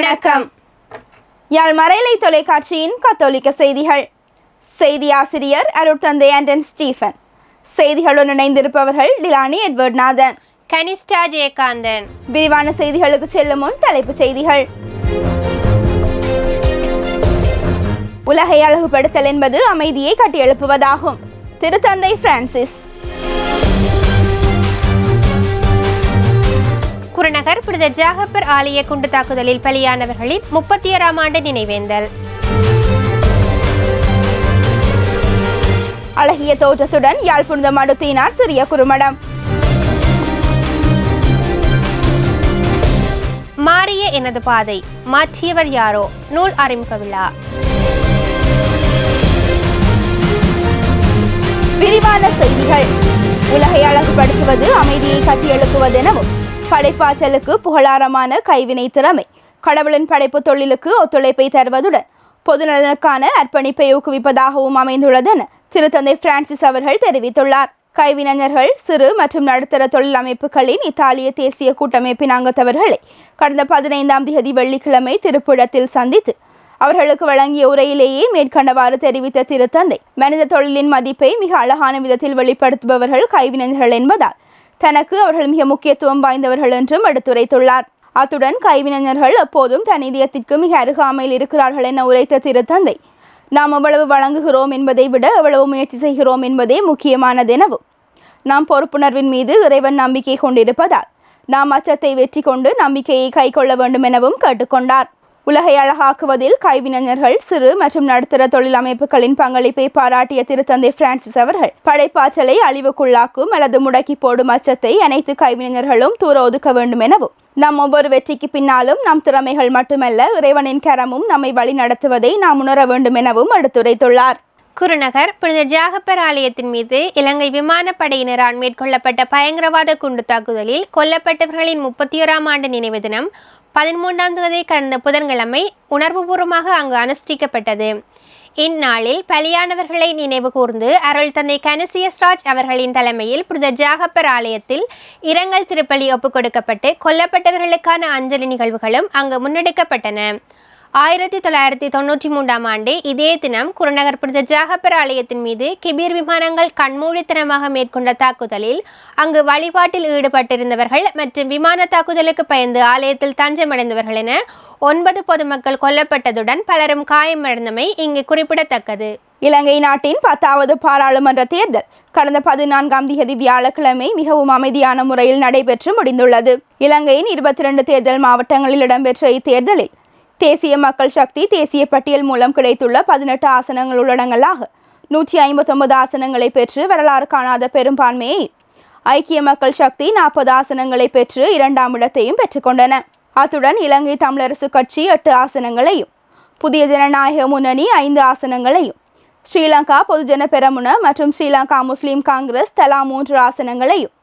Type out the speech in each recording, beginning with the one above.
வணக்கம். யாழ் மறைலை தொலைக்காட்சியின் கத்தோலிக்க செய்திகள். செய்தி ஆசிரியர் அருட்தந்தை ஆண்டன் ஸ்டீஃபன். செய்திகளுடன் இணைந்திருப்பவர்கள் டிலானி எட்வர்ட் நாதன் கனிஷ்டா ஜெயகாந்தன். விரிவான செய்திகளுக்கு செல்லும் முன் தலைப்புச் செய்திகள். உலகை அழகுபடுத்தல் என்பது அமைதியை கட்டியெழுப்புவதாகும். திருத்தந்தை பிரான்சிஸ். குருநகர் புனித ஜாகப்பர் ஆலய குண்டு தாக்குதலில் பலியானவர்களின் முப்பத்தி ஓராம் ஆண்டு நினைவேந்தல். அழகிய தோற்றத்துடன் யாழ் புனித மடுத்தினார் சிறிய குறுமடம் மாறிய எனது பாதை மாற்றியவர் யாரோ? நூல் அறிமுக விழா. விரிவான செய்திகள். உலகை அழகுபடுத்துவது அமைதியை கட்டியெழுப்புவதெனவும் படைப்பாற்றலுக்கு புகழாரமான கைவினை திறமை கடவுளின் படைப்பு தொழிலுக்கு ஒத்துழைப்பை தருவதுடன் பொதுநலனுக்கான அர்ப்பணிப்பை ஊக்குவிப்பதாகவும் அமைந்துள்ளதென திருத்தந்தை பிரான்சிஸ் அவர்கள் தெரிவித்துள்ளார். கைவினைஞர்கள் சிறு மற்றும் நடுத்தர தொழில் அமைப்புகளின் இத்தாலிய தேசிய கூட்டமைப்பின் அங்கத்தவர்களை கடந்த பதினைந்தாம் தேதி வெள்ளிக்கிழமை திருப்பிடத்தில் சந்தித்து அவர்களுக்கு வழங்கிய உரையிலேயே மேற்கண்டவாறு தெரிவித்த திருத்தந்தை மனித தொழிலின் மதிப்பை மிக அழகான விதத்தில் வெளிப்படுத்துபவர்கள் கைவினைஞர்கள் என்பதால் தனக்கு அவர்கள் மிக முக்கியத்துவம் வாய்ந்தவர்கள் என்றும் எடுத்துரைத்துள்ளார். அத்துடன் கைவினைஞர்கள் எப்போதும் தன் இதயத்திற்கு மிக அருகாமையில் இருக்கிறார்கள் என உரைத்த திருத்தந்தை நாம் எவ்வளவு வழங்குகிறோம் என்பதை விட எவ்வளவு முயற்சி செய்கிறோம் என்பதே முக்கியமானதெனவும் நாம் பொறுப்புணர்வின் மீது இறைவன் நம்பிக்கை கொண்டிருப்பதால் நாம் அச்சத்தை வெற்றி கொண்டு நம்பிக்கையை கைக்கொள்ள வேண்டும் எனவும் கேட்டுக்கொண்டார். உலகை அழகாக்குவதில் கைவினைஞர்கள் சிறு மற்றும் நடுத்தர தொழில் அமைப்புகளின் பங்களிப்பை பாராட்டிய திருத்தந்தை பிரான்சிஸ் அவர்கள் படைப்பாற்றலை அழிவுக்குள்ளாக்கும் அல்லது முடக்கி போடும் அச்சத்தை அனைத்து கைவினைஞர்களும் தூர ஒதுக்க வேண்டும் எனவும் நம் ஒவ்வொரு வெற்றிக்கு பின்னாலும் நம் திறமைகள் மட்டுமல்ல இறைவனின் கரமும் நம்மை வழி நடத்துவதை நாம் உணர வேண்டும் எனவும் எடுத்துரைத்துள்ளார். குருநகர் புனித ஜாகப்பர் ஆலயத்தின் மீது இலங்கை விமானப்படையினரால் மேற்கொள்ளப்பட்ட பயங்கரவாத குண்டு தாக்குதலில் கொல்லப்பட்டவர்களின் முப்பத்தி ஓராம் ஆண்டு நினைவு தினம் பதிமூன்றாம் தேதி கடந்த புதன்கிழமை உணர்வுபூர்வமாக அங்கு அனுஷ்டிக்கப்பட்டது. இந்நாளில் பலியானவர்களை நினைவு கூர்ந்து அருள் தந்தை கனசியஸ்ராஜ் அவர்களின் தலைமையில் புனித ஜாகப்பர் ஆலயத்தில் இரங்கல் திருப்பலி ஒப்புக் கொடுக்கப்பட்டு கொல்லப்பட்டவர்களுக்கான அஞ்சலி நிகழ்வுகளும் அங்கு முன்னெடுக்கப்பட்டன. ஆயிரத்தி தொள்ளாயிரத்தி தொண்ணூற்றி மூன்றாம் ஆண்டு இதே தினம் குருநகர் புனித ஜாகப்பர் ஆலயத்தின் மீது கிபீர் விமானங்கள் கண்மூடித்தனமாக மேற்கொண்ட தாக்குதலில் அங்கு வழிபாட்டில் ஈடுபட்டிருந்தவர்கள் மற்றும் விமான தாக்குதலுக்கு பயந்து ஆலயத்தில் தஞ்சமடைந்தவர்கள் என ஒன்பது பொதுமக்கள் கொல்லப்பட்டதுடன் பலரும் காயமடைந்தமை இங்கு குறிப்பிடத்தக்கது. இலங்கை நாட்டின் பத்தாவது பாராளுமன்ற தேர்தல் கடந்த பதினான்காம் தேதி வியாழக்கிழமை மிகவும் அமைதியான முறையில் நடைபெற்று முடிந்துள்ளது. இலங்கையின் இருபத்தி ரெண்டு தேர்தல் மாவட்டங்களில் இடம்பெற்ற இத்தேர்தலில் தேசிய மக்கள் சக்தி தேசிய பட்டியல் மூலம் கிடைத்துள்ள பதினெட்டு ஆசனங்கள் உள்ளடங்களாக நூற்றி ஐம்பத்தொன்பது ஆசனங்களை பெற்று வரலாறு காணாத பெரும்பான்மையை ஐக்கிய மக்கள் சக்தி நாற்பது ஆசனங்களை பெற்று இரண்டாம் இடத்தையும் பெற்றுக்கொண்டன அத்துடன் இலங்கை தமிழரசு கட்சி எட்டு ஆசனங்களையும் புதிய ஜனநாயக முன்னணி ஐந்து ஆசனங்களையும் ஸ்ரீலங்கா பொதுஜன பெரமுன மற்றும் ஸ்ரீலங்கா முஸ்லீம் காங்கிரஸ் தலா மூன்று ஆசனங்களையும்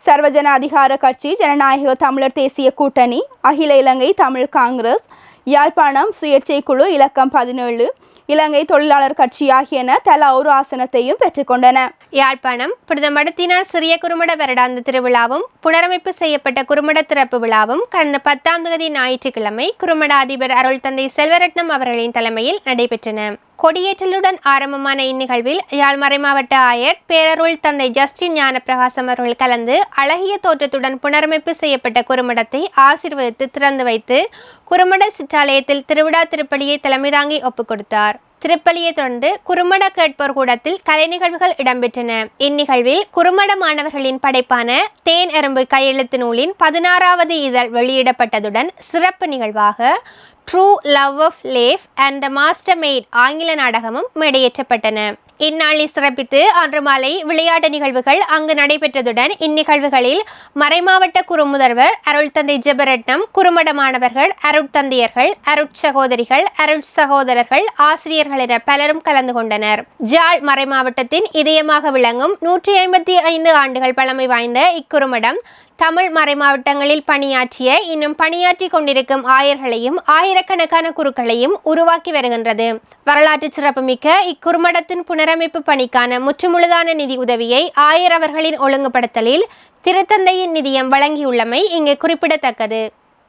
சர்வஜன அதிகார கட்சி ஜனநாயக தமிழர் தேசிய கூட்டணி அகில இலங்கை தமிழ் காங்கிரஸ் யாழ்ப்பாணம் சுயேட்சை குழு இலக்கம் பதினேழு இலங்கை தொழிலாளர் கட்சி ஆகியன தலா ஒரு ஆசனத்தையும் பெற்றுக்கொண்டன. யாழ்ப்பாணம் புனித சிறிய குறுமட வருடாந்த திருவிழாவும் புனரமைப்பு செய்யப்பட்ட குறுமட திறப்பு விழாவும் கடந்த பத்தாம் தேதி ஞாயிற்றுக்கிழமை குறுமட அதிபர் அருள் தந்தை செல்வரட்னம் அவர்களின் தலைமையில் நடைபெற்றன. கொடியேற்றலுடன் ஆரம்பமான இந்நிகழ்வில் யாழ் மறைமாவட்ட ஆயர் பேரருள் தந்தை ஜஸ்டின் ஞானப்பிரகாசம் அவர்கள் கலந்து அழகிய தோற்றத்துடன் புனரமைப்பு செய்யப்பட்ட குறுமடத்தை ஆசிர்வதித்து திறந்து வைத்து குறுமட சிற்றாலயத்தில் திருவிழா திருப்பலியை தலைமை தாங்கி ஒப்புக் கொடுத்தார். திருப்பலியை தொடர்ந்து குறுமட கேட்போர் கூடத்தில் கலை நிகழ்வுகள் இடம்பெற்றன. இந்நிகழ்வில் குறுமட மாணவர்களின் படைப்பான தேன் எறும்பு கையெழுத்து நூலின் பதினாறாவது இதழ் வெளியிடப்பட்டதுடன் சிறப்பு நிகழ்வாக true love of life and the master maid ஆங்கில நாடகமும் மேடையேற்றப்பட்டன. இந்நாளை சிறப்பித்து அன்று மாலை விளையாட்டு நிகழ்வுகள் அங்கு நடைபெற்றதுடன் இந்நிகழ்வுகளில் மறைமாவட்ட குறுமுதல்வர் அருள்தந்தை ஜெபரட்னம் குறுமட மாணவர்கள் அருட்தந்தையர்கள் அருட்சகோதரிகள் அருட் சகோதரர்கள் ஆசிரியர்கள் என பலரும் கலந்து கொண்டனர். ஜாழ் மறைமாவட்டத்தின் இதயமாக விளங்கும் நூற்றி ஐம்பத்தி ஐந்து ஆண்டுகள் பழமை வாய்ந்த இக்குறுமடம் தமிழ் மறைமாவட்டங்களில் பணியாற்றிய இன்னும் பணியாற்றி கொண்டிருக்கும் ஆயர்களையும் ஆயிரக்கணக்கான குருக்களையும் உருவாக்கி வருகின்றது. வரலாற்று சிறப்புமிக்க இக்குறுமடத்தின் புனரமைப்பு பணிக்கான முற்றுமுழுதான நிதி உதவியை ஆயர் அவர்களின் ஒழுங்குபடுத்தலில் திருத்தந்தையின் நிதியம் வழங்கியுள்ளமை இங்கு குறிப்பிடத்தக்கது.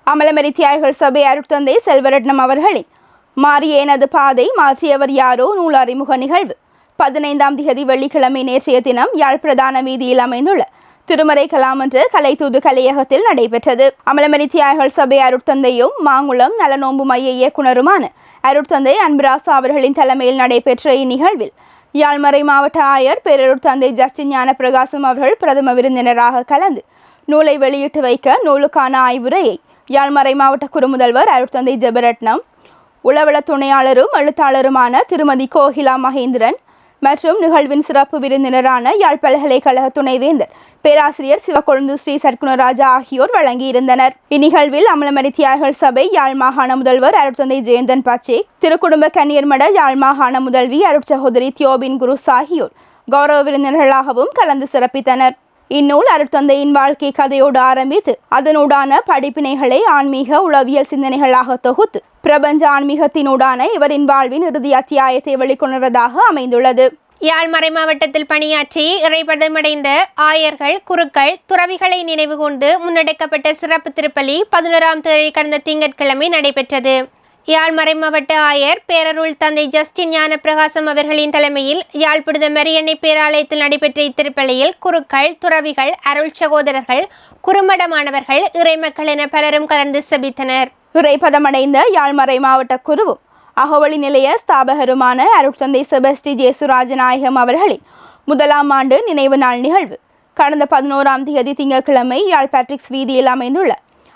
அமலமரி தியாகிகள் சபை அருட்தந்தை செல்வரட்னம் அவர்களின் மாறியேனது பாதை மாற்றியவர் யாரோ நூல் அறிமுக நிகழ்வு. பதினைந்தாம் திகதி வெள்ளிக்கிழமை நேற்றைய தினம் யாழ் பிரதான வீதியில் அமைந்துள்ள திருமறை கலாமன்ற கலைத்தூது கலையகத்தில் நடைபெற்றது. அமலமரி தியாகிகள் சபை அருட்தந்தையும் மாங்குளம் நலநோம்பு மைய இயக்குனருமான அருட்தந்தை அன்பராசா அவர்களின் தலைமையில் நடைபெற்ற இந்நிகழ்வில் யாழ்மறை மாவட்ட ஆயர் பேரருட் தந்தை ஜஸ்டின் ஞானப்பிரகாசம் அவர்கள் பிரதம விருந்தினராக கலந்து நூலை வெளியிட்டு வைக்க நூலுக்கான ஆய்வுரையை யாழ்மறை மாவட்ட குறுமுதல்வர் அருட்தந்தை ஜெபரட்னம் உளவள துணையாளரும் எழுத்தாளருமான திருமதி கோகிலா மகேந்திரன் மற்றும் நிகழ்வின் சிறப்பு விருந்தினரான யாழ் பல்கலைக்கழக துணைவேந்தர் பேராசிரியர் சிவக்கொழுந்து ஸ்ரீ சர்க்குணராஜா ஆகியோர் வழங்கியிருந்தனர். இந்நிகழ்வில் அமலமரி தியாகிகள் சபை யாழ் மாகாண முதல்வர் அருட்தந்தை ஜெயந்தன் பாச்சே திருக்குடும்ப கன்னியர்மட யாழ் மாகாண முதல்வி அருட்சகோதரி தியோபின் குருஸ் ஆகியோர் கௌரவ விருந்தினர்களாகவும் கலந்து சிறப்பித்தனர். இந்நூல் அருட்தந்தையின் வாழ்க்கை கதையோடு ஆரம்பித்து அதனூடான படிப்பினைகளை ஆன்மீக உளவியல் சிந்தனைகளாக தொகுத்து பிரபஞ்ச ஆன்மீகத்தினூடான இவரின் வாழ்வின் இறுதி அத்தியாயத்தை வெளிக்கொணர்வதாக அமைந்துள்ளது. யாழ்மறை மாவட்டத்தில் பணியாற்றி இறைபதமடைந்த ஆயர்கள் குருக்கள் துறவிகளை நினைவு கொண்டு முன்னெடுக்கப்பட்ட சிறப்பு திருப்பலி பதினோராம் தேதி கடந்த திங்கட்கிழமை நடைபெற்றது. யாழ் மறைமாவட்ட ஆயர் பேரருள் தந்தை ஜஸ்டின் ஞானப்பிரகாசம் அவர்களின் தலைமையில் யாழ்ப்புடுத மரியன்னை பேராலயத்தில் நடைபெற்ற இத்திருப்பலியில் குருக்கள் துறவிகள் அருள் சகோதரர்கள் குறுமடமானவர்கள் இறைமக்கள் என பலரும் கலந்து செபித்தனர். இறைப்பதமடைந்த யாழ்மறை மாவட்ட குருவும் அகவழி நிலைய ஸ்தாபகருமான அருட்தந்தை செபஸ்டி ஜேசுராஜநாயகம் அவர்களின் முதலாம் ஆண்டு நினைவு நாள் நிகழ்வு. கடந்த பதினோராம் தேதி திங்கட்கிழமை யாழ் பேட்ரிக்ஸ் வீதியில் அமைந்துள்ள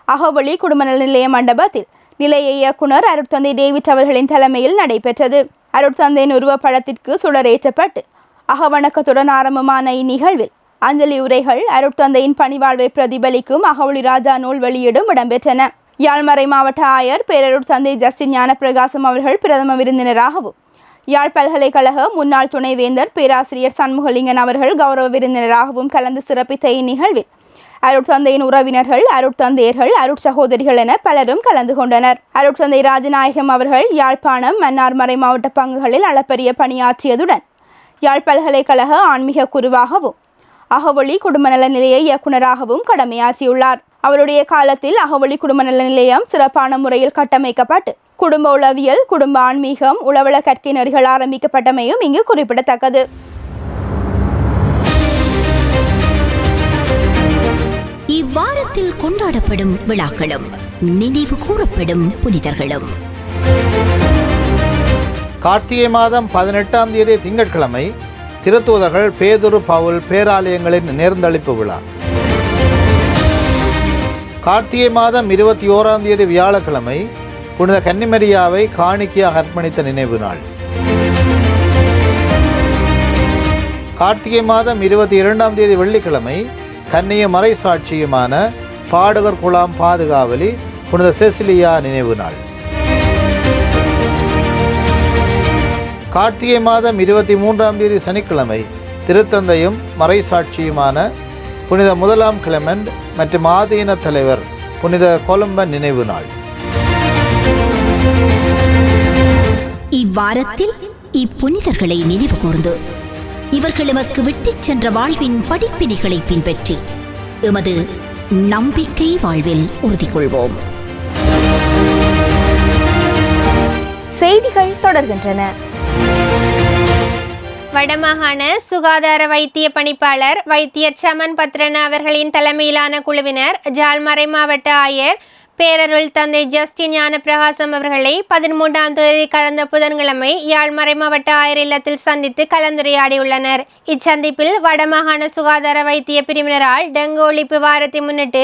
அகவழி குடும்ப நல நிலைய மண்டபத்தில் நிலைய இயக்குனர் அருட்தந்தை டேவிட் அவர்களின் தலைமையில் நடைபெற்றது. அருட்தந்தையின் உருவப்படத்திற்கு சுடரேற்றப்பட்டு அகவணக்கத்துடன் ஆரம்பமான இந்நிகழ்வில் அஞ்சலி உரைகள் அருட்தந்தையின் பணிவாழ்வை பிரதிபலிக்கும் அகவுளி ராஜா நூல் வெளியீடும் இடம்பெற்றன. யாழ்மறை மாவட்ட ஆயர் பேரருட் தந்தை ஜஸ்டின் ஞானப்பிரகாசம் அவர்கள் பிரதம விருந்தினராகவும் யாழ் பல்கலைக்கழக முன்னாள் துணைவேந்தர் பேராசிரியர் சண்முகலிங்கன் அவர்கள் கௌரவ விருந்தினராகவும் கலந்து சிறப்பித்த இந்நிகழ்வில் அருட்தந்தையின் உறவினர்கள் அருட்தந்தையர்கள் அருட்சகோதரிகள் என பலரும் கலந்து கொண்டனர். அருட்தந்தை ராஜநாயகம் அவர்கள் யாழ்ப்பாணம் மன்னார் மறை மாவட்ட பங்குகளில் அளப்பரிய பணியாற்றியதுடன் யாழ் பல்கலைக்கழக ஆன்மீக குருவாகவும் அகவொளி குடும்ப நல நிலைய இயக்குனராகவும் கடமையாற்றியுள்ளார். அவருடைய காலத்தில் அகவொளி குடும்ப நல நிலையம் சிறப்பான முறையில் கட்டமைக்கப்பட்டு குடும்ப உளவியல் குடும்ப ஆன்மீகம் உளவள கற்கை நெறிகள் ஆரம்பிக்கப்பட்டமையும் இங்கு குறிப்பிடத்தக்கது. வாரத்தில் கொண்டாடப்படும் விழாக்களும் நினைவு கூறப்படும் புனிதர்களும். கார்த்திகை மாதம் பதினெட்டாம் தேதி திங்கட்கிழமை திருத்தூதர்கள் பேதுரு பவுல் பேராலயங்களின் நேர்ந்தளிப்பு விழா. கார்த்திகை மாதம் இருபத்தி ஓராம் தேதி வியாழக்கிழமை புனித கன்னிமரியாவை காணிக்கையாக அர்ப்பணித்த நினைவு நாள். கார்த்திகை மாதம் இருபத்தி இரண்டாம் தேதி வெள்ளிக்கிழமை கன்னிய மறைசாட்சியுமான பாடுகர் குலாம் பாதுகாவலி புனித செசிலியா நினைவு நாள். கார்த்திகை மாதம் இருபத்தி மூன்றாம் தேதி சனிக்கிழமை திருத்தந்தையும் மறைசாட்சியுமான புனித முதலாம் கிளமெண்ட் மற்றும் ஆதீன தலைவர் புனித கொலம்பன் நினைவு நாள். இவ்வாரத்தில் இப்புனிதர்களை நினைவு கூர்ந்து இவர்கள் எமக்கு விட்டுச் சென்ற வாழ்வின் படிப்பினைகளை பின்பற்றி எமது நம்பிக்கை வாழ்வில் உறுதி கொள்வோம் செய்திகள் தொடர்கின்றன. வடமாகாண சுகாதார வைத்திய பணிப்பாளர் வைத்தியர் சமன் பத்ரன அவர்களின் தலைமையிலான குழுவினர் ஜாழ்மறை மாவட்ட ஆயர் பேரருள் தந்தை ஜஸ்டின் ஞான பிரகாசம் அவர்களை பதிமூன்றாம் தேதி கடந்த புதன்கிழமை யாழ்மறை மாவட்ட ஆயர் இல்லத்தில் சந்தித்து கலந்துரையாடியுள்ளனர். இச்சந்திப்பில் வடமாகாண சுகாதார வைத்திய பிரிவினரால் டெங்கு ஒழிப்பு வாரத்தை முன்னிட்டு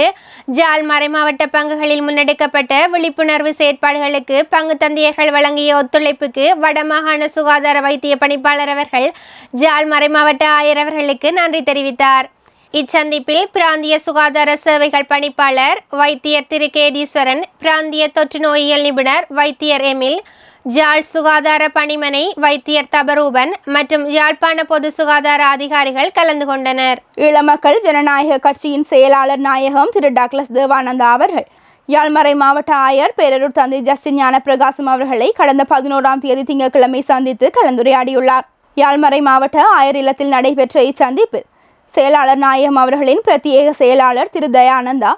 ஜாழ் மறைமாவட்ட பங்குகளில் முன்னெடுக்கப்பட்ட விழிப்புணர்வு செயற்பாடுகளுக்கு பங்கு தந்தையர்கள் வழங்கிய ஒத்துழைப்புக்கு வடமாகாண சுகாதார வைத்திய பணிப்பாளர் அவர்கள் ஜாழ் மறைமாவட்ட ஆயர் அவர்களுக்கு நன்றி தெரிவித்தார். இச்சந்திப்பில் பிராந்திய சுகாதார சேவைகள் பணிப்பாளர் வைத்தியர் திரு கேதீஸ்வரன் பிராந்திய தொற்று நோயியல் நிபுணர் வைத்தியர் எமில் ஜாழ் சுகாதார பணிமனை வைத்தியர் தபரூபன் மற்றும் யாழ்ப்பாண பொது சுகாதார அதிகாரிகள் கலந்து கொண்டனர். இளமக்கள் ஜனநாயக கட்சியின் செயலாளர் நாயகம் திரு டாக்லஸ் தேவானந்தா அவர்கள் யாழ்மறை மாவட்ட ஆயர் பேரூர் தந்தை ஜஸ்டின் ஞானப்பிரகாசம் அவர்களை கடந்த பதினோராம் தேதி திங்கட்கிழமை சந்தித்து கலந்துரையாடியுள்ளார். யாழ்மறை மாவட்ட ஆயர் இல்லத்தில் நடைபெற்ற இச்சந்திப்பில் செயலாளர் நாயகம் அவர்களின் பிரத்யேக செயலாளர் திரு தயானந்தா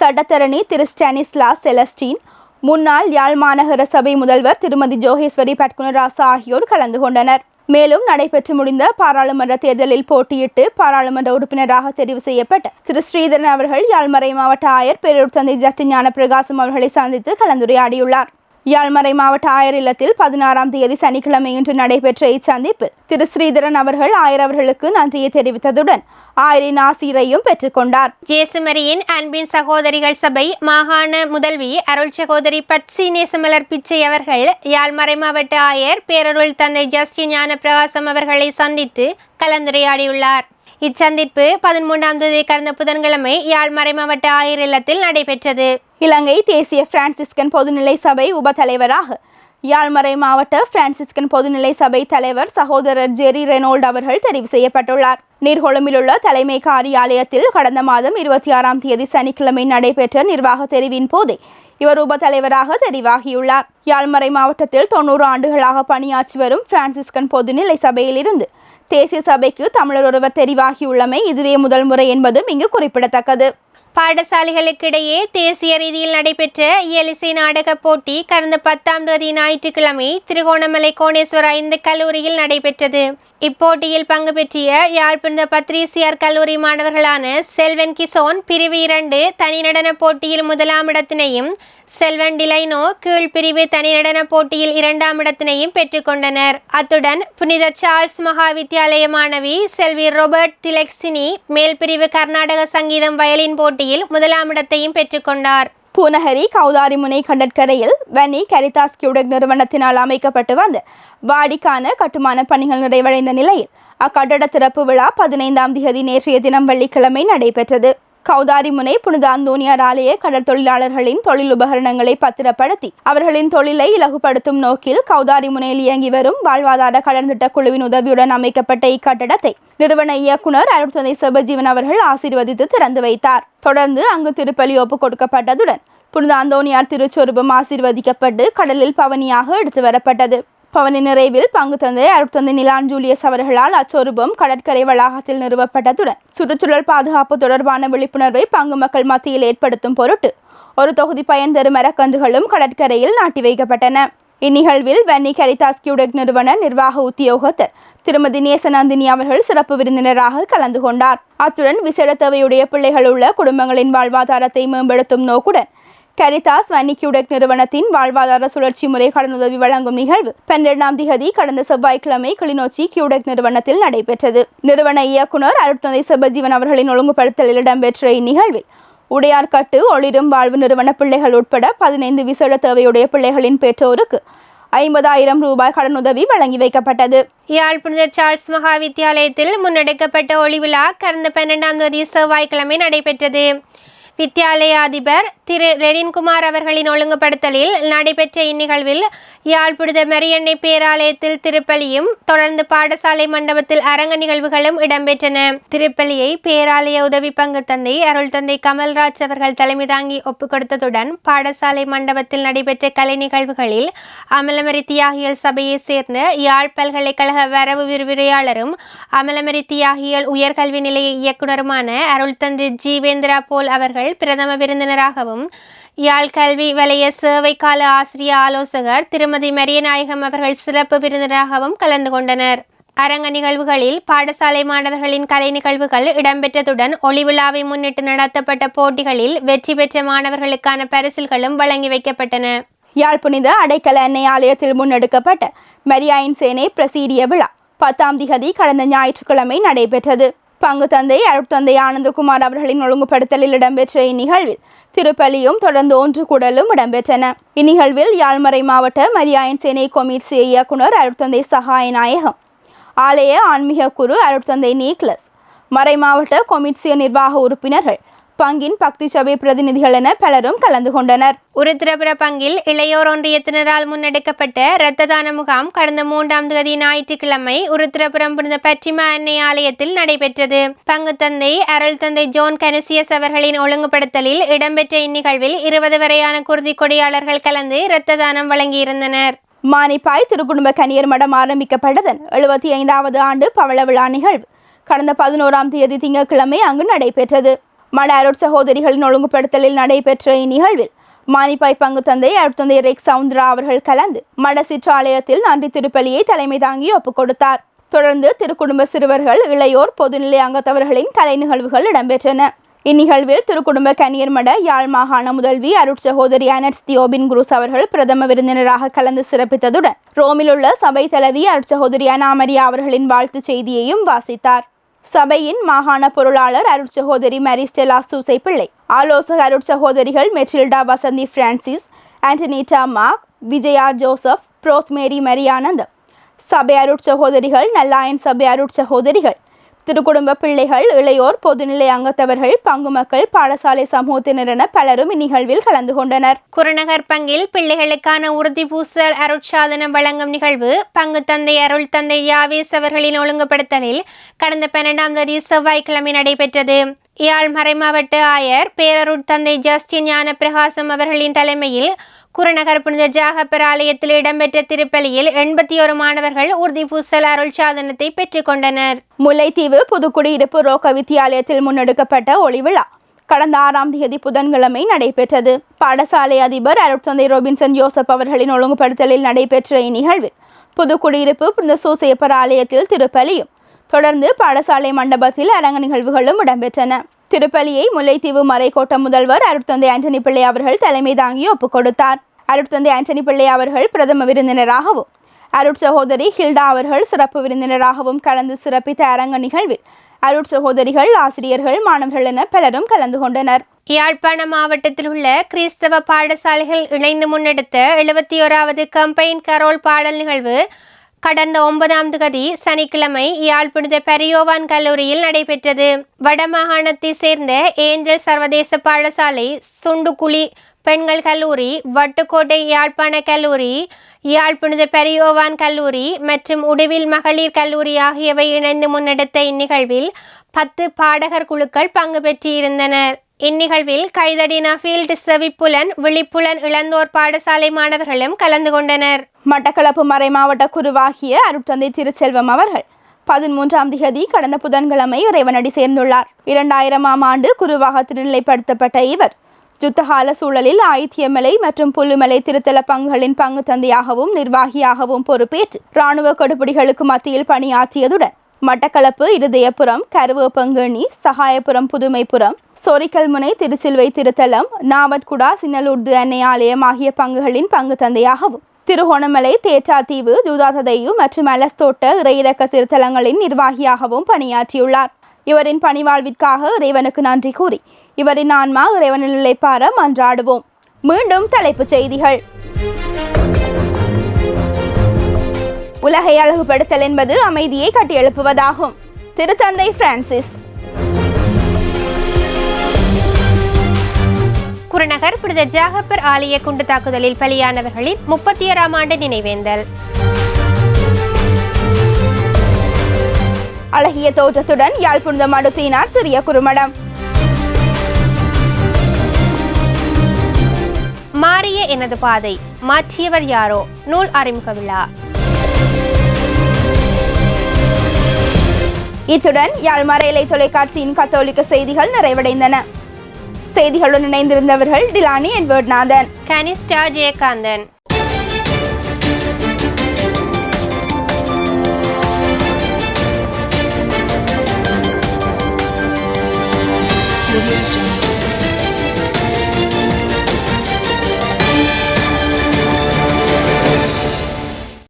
சட்டத்தரணி திரு ஸ்டானிஸ்லா செலஸ்டீன் முன்னாள் யாழ் மாநகர சபை முதல்வர் திருமதி ஜோகேஸ்வரி பட்குணராசா ஆகியோர் கலந்து கொண்டனர். மேலும் நடைபெற்று முடிந்த பாராளுமன்ற தேர்தலில் போட்டியிட்டு பாராளுமன்ற உறுப்பினராக தெரிவு செய்யப்பட்ட திரு ஸ்ரீதரன் அவர்கள் யாழ்மறை மாவட்ட ஆயர் பேரூர் தந்தை ஜஸ்டின் ஞானப்பிரகாசம் அவர்களை சந்தித்து கலந்துரையாடியுள்ளார். யாழ்மறை மாவட்ட ஆயர் இல்லத்தில் பதினாறாம் தேதி சனிக்கிழமை இன்று நடைபெற்ற இச்சந்திப்பில் திரு ஸ்ரீதரன் அவர்கள் ஆயர் அவர்களுக்கு நன்றியை தெரிவித்ததுடன் ஆயரின் ஆசிரியரையும் பெற்றுக்கொண்டார் ஜேசுமரியின் அன்பின் சகோதரிகள் சபை மாகாண முதல்வி அருள் சகோதரி பட்சி நேசமலர் பிச்சை அவர்கள் யாழ்மறை மாவட்ட ஆயர் பேரருள் தந்தை ஜஸ்டின் ஞான பிரகாசம் அவர்களை சந்தித்து கலந்துரையாடியுள்ளார். இச்சந்திப்பு பதிமூன்றாம் தேதி கடந்த புதன்கிழமை யாழ்மறை மாவட்ட ஆயர் இல்லத்தில் நடைபெற்றது. இலங்கை தேசிய பிரான்சிஸ்கன் பொதுநிலை சபை உப தலைவராக யாழ்மறை மாவட்ட பிரான்சிஸ்கன் பொதுநிலை சபை தலைவர் சகோதரர் ஜெரி ரெனோல்ட் அவர்கள் தெரிவு செய்யப்பட்டுள்ளார். நீர்கொழும்பில் உள்ள தலைமை காரியாலயத்தில் கடந்த மாதம் இருபத்தி ஆறாம் தேதி சனிக்கிழமை நடைபெற்ற நிர்வாக தெரிவின் போதே இவர் உப தலைவராக தெரிவாகியுள்ளார். யாழ்மறை மாவட்டத்தில் தொண்ணூறு ஆண்டுகளாக பணியாற்றி வரும் பிரான்சிஸ்கன் பொதுநிலை சபையிலிருந்து தேசிய சபைக்கு தமிழர் ஒருவர் தெரிவாகியுள்ளமை இதுவே முதல் முறை என்பதும் இங்கு குறிப்பிடத்தக்கது. பாடசாலைகளுக்கிடையே தேசிய ரீதியில் நடைபெற்ற இயலிசை நாடகப் போட்டி கடந்த பத்தாம் தேதி ஞாயிற்றுக்கிழமை திருகோணமலை கோணேஸ்வர ஐந்து கல்லூரியில் நடைபெற்றது. இப்போட்டியில் பங்கு பெற்றிய யாழ்ப்பாண பத்ரீசியார் கல்லூரி மாணவர்களான செல்வன் கிசோன் பிரிவு இரண்டு தனிநடன போட்டியில் முதலாம் இடத்தினையும் செல்வன் டிலைனோ கீழ் பிரிவு போட்டியில் இரண்டாம் இடத்தினையும் பெற்றுக்கொண்டனர் அத்துடன் புனித சார்ல்ஸ் மகா வித்தியாலய மாணவி செல்வி ரொபர்ட் திலெக்சினி மேல் பிரிவு கர்நாடக சங்கீதம் வயலின் போட்டியில் முதலாம் இடத்தையும் பெற்றுக்கொண்டார் பூநகரி கௌதாரிமுனை கடற்கரையில் வன்னி கரிதாஸ் கியூடக் நிறுவனத்தினால் அமைக்கப்பட்டு வந்த வாடிக்கான கட்டுமான பணிகள் நிறைவடைந்த நிலையில் அக்கட்டட திறப்பு விழா பதினைந்தாம் தேதி நேற்றைய தினம் வெள்ளிக்கிழமை நடைபெற்றது. கௌதாரிமுனை புனித அந்தோனியார் ஆலய கடல் தொழிலாளர்களின் தொழில் உபகரணங்களை பத்திரப்படுத்தி அவர்களின் தொழிலை இலகுபடுத்தும் நோக்கில் கௌதாரிமுனையில் இயங்கி வரும் வாழ்வாதார கடன் திட்ட குழுவின் உதவியுடன் அமைக்கப்பட்ட இக்கட்டடத்தை நிறுவன இயக்குனர் அருட்தந்தை சிவஜீவன் அவர்கள் ஆசீர்வதித்து திறந்து வைத்தார். தொடர்ந்து அங்கு திருப்பலி ஒப்பு கொடுக்கப்பட்டதுடன் புனித அந்தோனியார் திருச்சொருபம் ஆசீர்வதிக்கப்பட்டு கடலில் பவனியாக எடுத்து வரப்பட்டது பவனி நிறைவில் பங்கு தந்தை அருட்தந்தை நிலான் ஜூலியஸ் அவர்களால் அச்சொருபம் கடற்கரை வளாகத்தில் நிறுவப்பட்டதுடன் சுற்றுச்சூழல் பாதுகாப்பு தொடர்பான விழிப்புணர்வை பங்கு மக்கள் மத்தியில் ஏற்படுத்தும் பொருட்டு ஒரு தொகுதி பயன் தரும் மரக்கன்றுகளும் கடற்கரையில் நாட்டி வைக்கப்பட்டன. இந்நிகழ்வில் வன்னி கரிதாஸ் கியூடெக் நிறுவன நிர்வாக உத்தியோகத்தர் திருமதி நேசநந்தினி அவர்கள் சிறப்பு விருந்தினராக கலந்து கொண்டார். அத்துடன் விசேட தேவையுடைய பிள்ளைகள் உள்ள குடும்பங்களின் வாழ்வாதாரத்தை மேம்படுத்தும் நோக்குடன் கரிதாஸ் வன்னி கியூடெக் நிறுவனத்தின் வாழ்வாதார சுழற்சி முறை கடனுதவி வழங்கும் நிகழ்வு பன்னிரெண்டாம் திகதி கடந்த செவ்வாய்க்கிழமை கிளிநொச்சி கியூடெக் நிறுவனத்தில் நடைபெற்றது. நிறுவன இயக்குனர் அருட்தந்தை செபஜீவன் அவர்களின் ஒழுங்குபடுத்தலில் இடம்பெற்ற இந்நிகழ்வில் உடையார்கட்டு ஒளிரும் வாழ்வு நிறுவன பிள்ளைகள் உட்பட பதினைந்து விசேட தேவையுடைய பிள்ளைகளின் பெற்றோருக்கு ஐம்பதாயிரம் ரூபாய் கடனுதவி வழங்கி வைக்கப்பட்டது. யாழ் புனித சார்ல்ஸ் முன்னெடுக்கப்பட்ட ஒளி விழா கடந்த பன்னெண்டாம் தேதி செவ்வாய்க்கிழமை நடைபெற்றது. வித்தியாலய அதிபர் திரு லெனின்குமார் அவர்களின் ஒழுங்குபடுத்தலில் நடைபெற்ற இந்நிகழ்வில் யாழ் மரியன்னை பேராலயத்தில் திருப்பலியும் தொடர்ந்து பாடசாலை மண்டபத்தில் அரங்க நிகழ்வுகளும் இடம்பெற்றன. திருப்பலியை பேராலய உதவி பங்கு தந்தை அருள் தந்தை கமல்ராஜ் அவர்கள் தலைமை தாங்கி ஒப்புக் கொடுத்ததுடன் பாடசாலை மண்டபத்தில் நடைபெற்ற கலை நிகழ்வுகளில் அமலமரி தியாகிகள் சபையைச் சேர்ந்த யாழ் பல்கலைக்கழக வரவு விரிவுரையாளரும் அமலமரி தியாகிகள் உயர்கல்வி நிலைய இயக்குனருமான அருள் தந்தை ஜீவேந்திரா போல் அவர்கள் பிரதம விருந்தினராகவும் யாழ் கல்வி வலய சேவை கால ஆசிரிய ஆலோசகர் திருமதி மரியநாயகம் அவர்கள் சிறப்பு விருந்தினராகவும் கலந்து கொண்டனர். அரங்க நிகழ்வுகளில் பாடசாலை மாணவர்களின் கலை நிகழ்வுகள் இடம்பெற்றதுடன் ஒளிவிழாவை முன்னிட்டு நடத்தப்பட்ட போட்டிகளில் வெற்றி பெற்ற மாணவர்களுக்கான பரிசில்களும் வழங்கி வைக்கப்பட்டன. யாழ் புனித அடைக்கல எண்ணெய் ஆலயத்தில் முன்னெடுக்கப்பட்ட மரியாயின் சேனை பிரசீரிய விழா பத்தாம் திகதி கடந்த ஞாயிற்றுக்கிழமை நடைபெற்றது. பங்கு தந்தை அருட்தந்தை ஆனந்தகுமார் அவர்களின் ஒழுங்குபடுத்தலில் இடம்பெற்ற இந்நிகழ்வில் திருப்பலியும் தொடர்ந்து ஒன்று கூடலும் இடம்பெற்றன. இந்நிகழ்வில் யாழ்மறை மாவட்ட மரியாயன் சேனை கொமீட்சி இயக்குனர் அருட்தந்தை சகாய நாயகம் ஆலய ஆன்மீக குரு அருட்தந்தை நீக்லஸ். மறை மாவட்ட கொமிட்சிய நிர்வாக உறுப்பினர்கள் பங்கின் பக்தி சபை பிரதிநிதிகள் என பலரும் கலந்து கொண்டனர். உருத்திரபுர பங்கில் இளையோர் ஒன்றியத்தினரால் முன்னெடுக்கப்பட்ட இரத்த தான முகாம் கடந்த மூன்றாம் தேதி ஞாயிற்றுக்கிழமை உருத்திரபுரம் புனித பற்றிம அன்னை ஆலயத்தில் நடைபெற்றது. பங்கு தந்தை அருள் தந்தை ஜோன் கனசியஸ் அவர்களின் ஒழுங்குபடுத்தலில் இடம்பெற்ற இந்நிகழ்வில் இருபது வரையான குருதி கொடியாளர்கள் கலந்து இரத்த தானம் வழங்கியிருந்தனர். மானிப்பாய் திருக்குடும்ப கனியர் மடம் ஆரம்பிக்கப்பட்டதன் எழுபத்தி ஐந்தாவது ஆண்டு பவள விழா நிகழ்வு. கடந்த பதினோராம் தேதி திங்கட்கிழமை அங்கு நடைபெற்றது. மட அருட்சகோதரிகளின் ஒழுங்குபடுத்தலில் நடைபெற்ற இந்நிகழ்வில் மானிப்பாய் பங்கு தந்தை அருட்தந்தை ரெக் சவுந்தரா அவர்கள் கலந்து மட சிற்றாலயத்தில் நன்றி திருப்பலியை தலைமை தாங்கி ஒப்புக் கொடுத்தார். தொடர்ந்து திருக்குடும்ப சிறுவர்கள் இளையோர் பொதுநிலை அங்கத்தவர்களின் கலை நிகழ்வுகள் இடம்பெற்றன. இந்நிகழ்வில் திருக்குடும்ப கனியர் மட யாழ் மாகாண முதல்வி அருட்சகோதரி அனர்ஸ் தியோபின் குரூஸ் அவர்கள் பிரதம விருந்தினராக கலந்து சிறப்பித்ததுடன் ரோமில் உள்ள சபை தலைவி அருட்சகோதரி அனாமரியா அவர்களின் வாழ்த்துச் செய்தியையும் வாசித்தார். சபையின் மாகாண பொருளாளர் அருட்சகோதரி மரிஸ்டெலா சூசை பிள்ளை ஆலோசக அருட்சகோதரிகள் மெட்ரில்டா Vasanthi Francis Antonita Mark Vijaya Joseph Rosemary Mariyanandam. சபை அருட்சகோதரிகள் நல்லாயன் சபை அருட்சகோதரிகள் திருக்குடும்ப பிள்ளைகள் இளையோர் பொதுநிலை அங்கத்தவர்கள் பங்கு மக்கள் பாடசாலை சமூகத்தினர் என பலரும் இந்நிகழ்வில் கலந்து கொண்டனர். குருநகர் பங்கில் பிள்ளைகளுக்கான உறுதி பூசல் அருட்சாதனம் வழங்கும் நிகழ்வு பங்கு தந்தை அருள் தந்தை யாவேஸ் அவர்களின் ஒழுங்குபடுத்தலில் கடந்த பன்னெண்டாம் தேதி செவ்வாய்க்கிழமை நடைபெற்றது. யாழ் மறைமாவட்ட ஆயர் பேரருட் தந்தை ஜஸ்டின் ஞான பிரகாசம் அவர்களின் தலைமையில் குருநகர் புனித ஜாகப்பர் ஆலயத்தில் இடம்பெற்ற திருப்பலியில் எண்பத்தி ஒரு மாணவர்கள் உறுதி பூசல் அருட்சாதனத்தை பெற்றுக்கொண்டனர் முல்லைத்தீவு புதுக்குடியிருப்பு ரோக்க வித்தியாலயத்தில் முன்னெடுக்கப்பட்ட ஒளிவிழா கடந்த ஆறாம் தேதி புதன்கிழமை நடைபெற்றது. பாடசாலை அதிபர் அருட்தந்தை ரோபின்சன் ஜோசப் அவர்களின் ஒழுங்குபடுத்தலில் நடைபெற்ற இந்நிகழ்வில் புதுக்குடியிருப்பு புனித சூசையப்பர் ஆலயத்தில் திருப்பலியும் தொடர்ந்து பாடசாலை மண்டபத்தில் அரங்க நிகழ்வுகளும் இடம்பெற்றன. திருப்பலியை முல்லைத்தீவு மலைக்கோட்டம் முதல்வர் அருட்தந்தை ஆண்டனி பிள்ளை அவர்கள் தலைமை தாங்கி ஒப்புக் கொடுத்தார். அருட்தந்தை ஆண்டனி பிள்ளை அவர்கள் பிரதம விருந்தினராகவும் அருட்சகோதரி ஹில்டா அவர்கள் சிறப்பு விருந்தினராகவும் கலந்து சிறப்பித்த அரங்க நிகழ்வில் அருட்சகோதரிகள் ஆசிரியர்கள் மாணவர்கள் என பலரும் கலந்து கொண்டனர். யாழ்ப்பாண மாவட்டத்தில் உள்ள கிறிஸ்தவ பாடசாலைகள் இணைந்து முன்னெடுத்த எழுபத்தி ஓராவது கம்பைன் கரோல் பாடல் நிகழ்வு கடந்த ஒன்பதாம் தேதி சனிக்கிழமை யாழ் புனித பெரியோவான் கல்லூரியில் நடைபெற்றது. வடமாகாணத்தை சேர்ந்த ஏஞ்சல் சர்வதேச பாடசாலை சுண்டுக்குழி பெண்கள் கல்லூரி வட்டுக்கோட்டை யாழ்ப்பாண கல்லூரி யாழ் புனித பெரியோவான் கல்லூரி மற்றும் உடுவில் மகளிர் கல்லூரி ஆகியவை இணைந்து முன்னெடுத்த இந்நிகழ்வில் பத்து பாடகர் குழுக்கள் பங்கு பெற்றிருந்தனர். இந்நிகழ்வில் கைதடி நஃபீல்ட் செவிப்புலன் விழிப்புலன் இளந்தோர் பாடசாலை மாணவர்களும் கலந்து கொண்டனர். மட்டக்களப்பு மறை மாவட்ட குருவாகிய அருட்தந்தை திருச்செல்வம் அவர்கள் பதிமூன்றாம் திகதி கடந்த புதன்கிழமை இறைவனடி சேர்ந்துள்ளார். இரண்டாயிரமாம் ஆண்டு குருவாக திருநிலைப்படுத்தப்பட்ட இவர் யுத்தகால சூழலில் ஆயித்தியமலை மற்றும் புல்லுமலை திருத்தல பங்குகளின் பங்கு தந்தையாகவும் நிர்வாகியாகவும் பொறுப்பேற்று இராணுவ கடுபிடிகளுக்கு மத்தியில் பணியாற்றியதுடன் மட்டக்களப்பு இருதயபுரம் கருவேப்பங்கணி சகாயபுரம் புதுமைப்புறம் சொரிக்கல்முனை திருச்சில்வை திருத்தலம் நாவட்குடா சின்னலூர்து அன்னை ஆலயம் ஆகிய பங்குகளின் பங்கு தந்தையாகவும் திருகோணமலை தேற்றாத்தீவு ஜூதாததையு மற்றும் அலஸ்தோட்ட இறையிறக்க திருத்தலங்களின் நிர்வாகியாகவும் பணியாற்றியுள்ளார். இவரின் பணிவாழ்விற்காக இறைவனுக்கு நன்றி கூறி இவரின் ஆன்மா இறைவனில் நிலைப்பார மன்றாடுவோம் மீண்டும் தலைப்புச் செய்திகள். உலகை அழகுபடுத்தல் என்பது அமைதியை கட்டியெழுப்புவதாகும். திருத்தந்தை பிரான்சிஸ். குருநகர் புனித ஜாகப்பர் ஆலய குண்டு தாக்குதலில் பலியானவர்களின் முப்பத்தி ஓராம் ஆண்டு நினைவேந்தல். அழகிய தோற்றத்துடன் யாழ் புனித மடுத்தினார் சிறிய குறுமடம். மாறிய எனது பாதை மாற்றியவர் யாரோ? நூல் அறிமுக விழா. இத்துடன் யாழ் இலை தொலைக்காட்சியின் கத்தோலிக்க செய்திகள் நிறைவடைந்தன செய்திகளுடன் இணைந்திருந்தவர்கள் டிலானி எட்வர்ட்நாதன் கனிஷ்டா ஜெயகாந்தன்